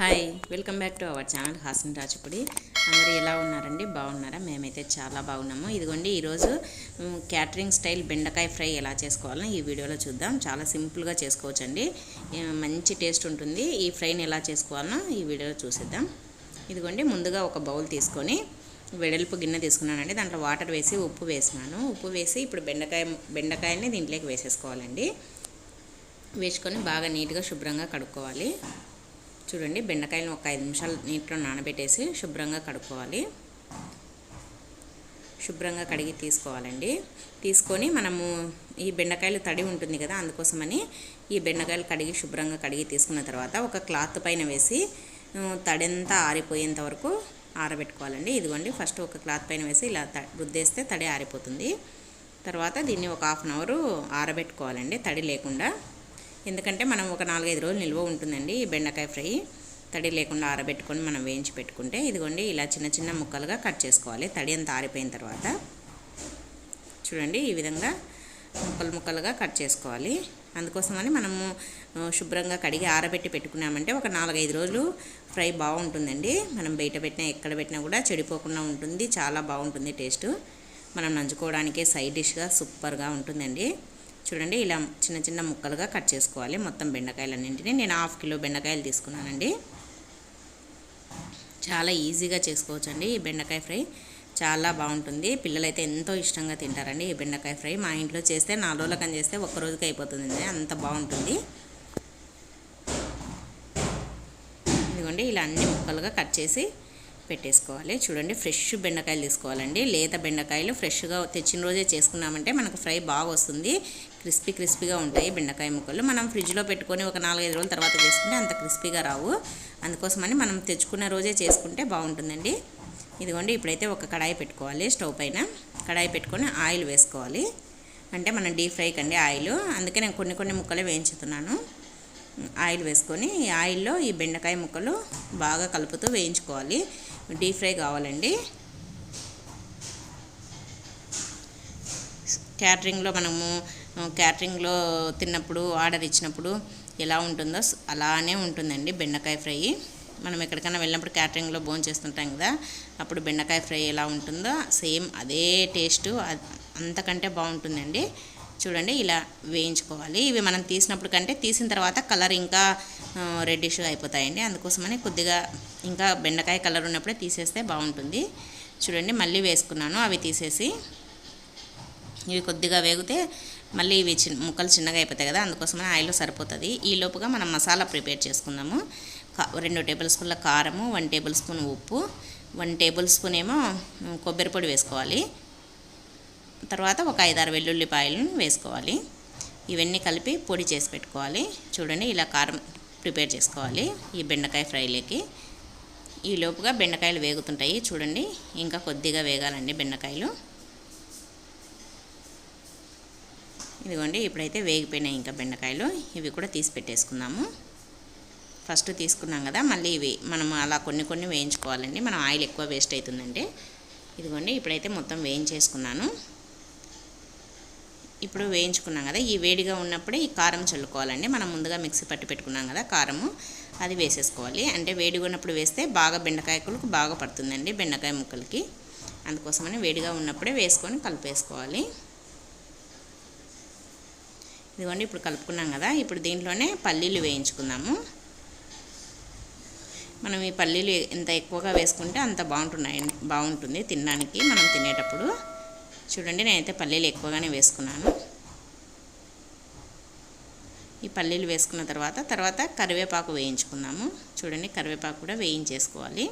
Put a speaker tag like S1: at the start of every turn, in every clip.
S1: Hi welcome back to our channel Hasan Rajapudi అందరూ ఎలా ఉన్నారండి? బాగున్నారా? మేమైతే చాలా బాగున్నాము. ఇదిగోండి ఈరోజు క్యాటరింగ్ స్టైల్ బెండకాయ ఫ్రై ఎలా చేసుకోవాలో ఈ వీడియోలో చూద్దాం. చాలా సింపుల్గా చేసుకోవచ్చండి. మంచి టేస్ట్ ఉంటుంది. ఈ ఫ్రైని ఎలా చేసుకోవాలనో ఈ వీడియోలో చూసేద్దాం. ఇదిగోండి ముందుగా ఒక బౌల్ తీసుకొని వెడల్పు గిన్నె తీసుకున్నానండి. దాంట్లో వాటర్ వేసి ఉప్పు వేసినాను. ఉప్పు వేసి ఇప్పుడు బెండకాయ బెండకాయని దీంట్లోకి వేసేసుకోవాలండి. వేసుకొని బాగా నీట్గా శుభ్రంగా కడుక్కోవాలి. చూడండి బెండకాయలను ఒక ఐదు నిమిషాలు నీటిలో నానబెట్టేసి శుభ్రంగా కడుక్కోవాలి. శుభ్రంగా కడిగి తీసుకోవాలండి. తీసుకొని మనము ఈ బెండకాయలు తడి ఉంటుంది కదా అందుకోసమని ఈ బెండకాయలు కడిగి శుభ్రంగా కడిగి తీసుకున్న తర్వాత ఒక క్లాత్ పైన వేసి తడంతా ఆరిపోయేంత వరకు ఆరబెట్టుకోవాలండి. ఇదిగోండి ఫస్ట్ ఒక క్లాత్ పైన వేసి ఇలా త రుద్దేస్తే తడి ఆరిపోతుంది. తర్వాత దీన్ని ఒక హాఫ్ అన్ అవర్ ఆరబెట్టుకోవాలండి తడి లేకుండా. ఎందుకంటే మనం ఒక నాలుగైదు రోజులు నిల్వ ఉంటుందండి ఈ బెండకాయ ఫ్రై. తడి లేకుండా ఆరబెట్టుకొని మనం వేయించి పెట్టుకుంటే ఇదిగోండి ఇలా చిన్న చిన్న ముక్కలుగా కట్ చేసుకోవాలి. తడి అంతా ఆరిపోయిన తర్వాత చూడండి ఈ విధంగా ముక్కలు ముక్కలుగా కట్ చేసుకోవాలి. అందుకోసమని మనము శుభ్రంగా కడిగి ఆరబెట్టి పెట్టుకున్నామంటే ఒక నాలుగైదు రోజులు ఫ్రై బాగుంటుందండి. మనం బయట పెట్టినా ఎక్కడ పెట్టినా కూడా చెడిపోకుండా ఉంటుంది. చాలా బాగుంటుంది టేస్ట్. మనం నంచుకోవడానికే సైడ్ డిష్గా సూపర్గా ఉంటుందండి. చూడండి ఇలా చిన్న చిన్న ముక్కలుగా కట్ చేసుకోవాలి. మొత్తం బెండకాయలన్నింటినీ నేను హాఫ్ కిలో బెండకాయలు తీసుకున్నానండి. చాలా ఈజీగా చేసుకోవచ్చండి ఈ బెండకాయ ఫ్రై. చాలా బాగుంటుంది. పిల్లలైతే ఎంతో ఇష్టంగా తింటారండి ఈ బెండకాయ ఫ్రై. మా ఇంట్లో చేస్తే నాలుగు రోజులకని చేస్తే ఒక్క రోజుకి అయిపోతుంది అంత బాగుంటుంది. ఇదిగోండి ఇలా అన్ని ముక్కలుగా కట్ చేసి పెట్టేసుకోవాలి. చూడండి ఫ్రెష్ బెండకాయలు తీసుకోవాలండి. లేత బెండకాయలు ఫ్రెష్గా తెచ్చిన రోజే చేసుకున్నామంటే మనకు ఫ్రై బాగా వస్తుంది. క్రిస్పీ క్రిస్పీగా ఉంటాయి బెండకాయ ముక్కలు. మనం ఫ్రిడ్జ్లో పెట్టుకొని ఒక నాలుగైదు రోజుల తర్వాత చేసుకుంటే అంత క్రిస్పీగా రావు. అందుకోసమని మనం తెచ్చుకున్న రోజే చేసుకుంటే బాగుంటుందండి. ఇదిగోండి ఇప్పుడైతే ఒక కడాయి పెట్టుకోవాలి స్టవ్ పైన. కడాయి పెట్టుకొని ఆయిల్ వేసుకోవాలి. అంటే మనం డీప్ ఫ్రై కండి ఆయిల్. అందుకే నేను కొన్ని కొన్ని ముక్కలే వేయించుతున్నాను. ఆయిల్ వేసుకొని ఈ ఆయిల్లో ఈ బెండకాయ ముక్కలు బాగా కలుపుతూ వేయించుకోవాలి. డీప్ ఫ్రై కావాలండి. క్యాటరింగ్లో మనము క్యాటరింగ్లో తిన్నప్పుడు ఆర్డర్ ఇచ్చినప్పుడు ఎలా ఉంటుందో అలానే ఉంటుందండి బెండకాయ ఫ్రై. మనం ఎక్కడికైనా వెళ్ళినప్పుడు క్యాటరింగ్లో భోజనం చేస్తుంటాం కదా అప్పుడు బెండకాయ ఫ్రై ఎలా ఉంటుందో సేమ్ అదే టేస్ట్ అంతకంటే బాగుంటుందండి. చూడండి ఇలా వేయించుకోవాలి. ఇవి మనం తీసినప్పుడు కంటే తీసిన తర్వాత కలర్ ఇంకా రెడ్డిష్గా అయిపోతాయండి. అందుకోసమని కొద్దిగా ఇంకా బెండకాయ కలర్ ఉన్నప్పుడే తీసేస్తే బాగుంటుంది. చూడండి మళ్ళీ వేసుకున్నాను. అవి తీసేసి ఇవి కొద్దిగా వేగితే మళ్ళీ ఇవి చిన్న ముక్కలు చిన్నగా అయిపోతాయి కదా అందుకోసమని ఆయిల్ సరిపోతుంది. ఈ లోపుగా మనం మసాలా ప్రిపేర్ చేసుకుందాము. కా రెండు టేబుల్ స్పూన్ల కారము వన్ టేబుల్ స్పూన్ ఉప్పు వన్ టేబుల్ స్పూన్ ఏమో కొబ్బరి పొడి వేసుకోవాలి. తర్వాత ఒక ఐదారు వెల్లుల్లిపాయలను వేసుకోవాలి. ఇవన్నీ కలిపి పొడి చేసి పెట్టుకోవాలి. చూడండి ఇలా కారం ప్రిపేర్ చేసుకోవాలి ఈ బెండకాయ ఫ్రైలోకి. ఈ లోపుగా బెండకాయలు వేగుతుంటాయి. చూడండి ఇంకా కొద్దిగా వేగాలండి బెండకాయలు. ఇదిగోండి ఇప్పుడైతే వేగిపోయినాయి ఇంకా బెండకాయలు. ఇవి కూడా తీసి పెట్టేసుకుందాము. ఫస్ట్ తీసుకున్నాం కదా మళ్ళీ ఇవి మనం అలా కొన్ని కొన్ని వేయించుకోవాలండి. మనం ఆయిల్ ఎక్కువ వేస్ట్ అవుతుందండి. ఇదిగోండి ఇప్పుడైతే మొత్తం వేయించేసుకున్నాను. ఇప్పుడు వేయించుకున్నాం కదా ఈ వేడిగా ఉన్నప్పుడే ఈ కారం చల్లుకోవాలండి. మనం ముందుగా మిక్సీ పట్టి పెట్టుకున్నాం కదా కారము అది వేసేసుకోవాలి. అంటే వేడిగా ఉన్నప్పుడు వేస్తే బాగా బెండకాయకులకు బాగా పడుతుందండి బెండకాయ ముక్కలకి. అందుకోసమని వేడిగా ఉన్నప్పుడే వేసుకొని కలిపేసుకోవాలి. ఇదిగోండి ఇప్పుడు కలుపుకున్నాం కదా ఇప్పుడు దీంట్లోనే పల్లీలు వేయించుకుందాము. మనం ఈ పల్లీలు ఎంత ఎక్కువగా వేసుకుంటే అంత బాగుంటున్నాయి బాగుంటుంది తినడానికి మనం తినేటప్పుడు. చూడండి నేనైతే పల్లీలు ఎక్కువగానే వేసుకున్నాను. ఈ పల్లీలు వేసుకున్న తర్వాత తర్వాత కరివేపాకు వేయించుకున్నాము. చూడండి కరివేపాకు కూడా వేయించేసుకోవాలి.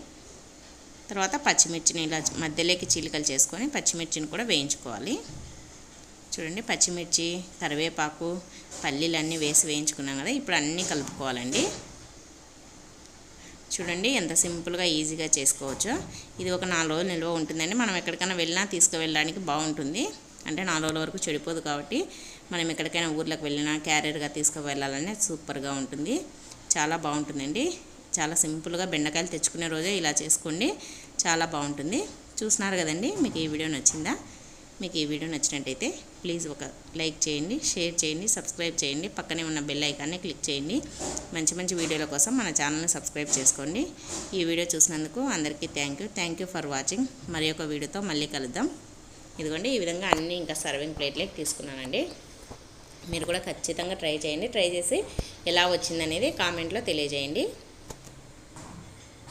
S1: తర్వాత పచ్చిమిర్చిని ఇలా మధ్యలోకి చీలికలు చేసుకొని పచ్చిమిర్చిని కూడా వేయించుకోవాలి. చూడండి పచ్చిమిర్చి కరివేపాకు పల్లీలు అన్నీ వేసి వేయించుకున్నాం కదా ఇప్పుడు అన్నీ కలుపుకోవాలండి. చూడండి ఎంత సింపుల్గా ఈజీగా చేసుకోవచ్చు. ఇది ఒక నాలుగు రోజులు నిల్వ ఉంటుందండి. మనం ఎక్కడికైనా వెళ్ళినా తీసుకువెళ్ళడానికి బాగుంటుంది. అంటే నాలుగు రోజుల వరకు చెడిపోదు కాబట్టి మనం ఎక్కడికైనా ఊర్లోకి వెళ్ళినా క్యారియర్గా తీసుకువెళ్ళాలని సూపర్గా ఉంటుంది. చాలా బాగుంటుందండి. చాలా సింపుల్గా బెండకాయలు తెచ్చుకునే రోజే ఇలా చేసుకోండి. చాలా బాగుంటుంది. చూస్తున్నారు కదండి మీకు ఈ వీడియో నచ్చిందా? మీకు ఈ వీడియో నచ్చినట్టయితే ప్లీజ్ ఒక లైక్ చేయండి షేర్ చేయండి సబ్స్క్రైబ్ చేయండి. పక్కనే ఉన్న బెల్ ఐకాన్ని క్లిక్ చేయండి. మంచి మంచి వీడియోల కోసం మన ఛానల్ని సబ్స్క్రైబ్ చేసుకోండి. ఈ వీడియో చూసినందుకు అందరికీ thank you. Thank you for watching. మరి ఒక వీడియోతో మళ్ళీ కలుద్దాం. ఇదిగోండి ఈ విధంగా అన్నీ ఇంకా సర్వింగ్ ప్లేట్లోకి తీసుకున్నానండి. మీరు కూడా ఖచ్చితంగా ట్రై చేయండి. ట్రై చేసి ఎలా వచ్చిందనేది కామెంట్లో తెలియజేయండి.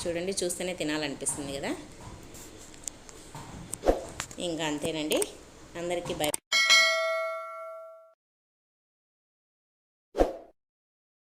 S1: చూడండి చూస్తేనే తినాలనిపిస్తుంది కదా. ఇంకా అంతేనండి. అందరికీ బై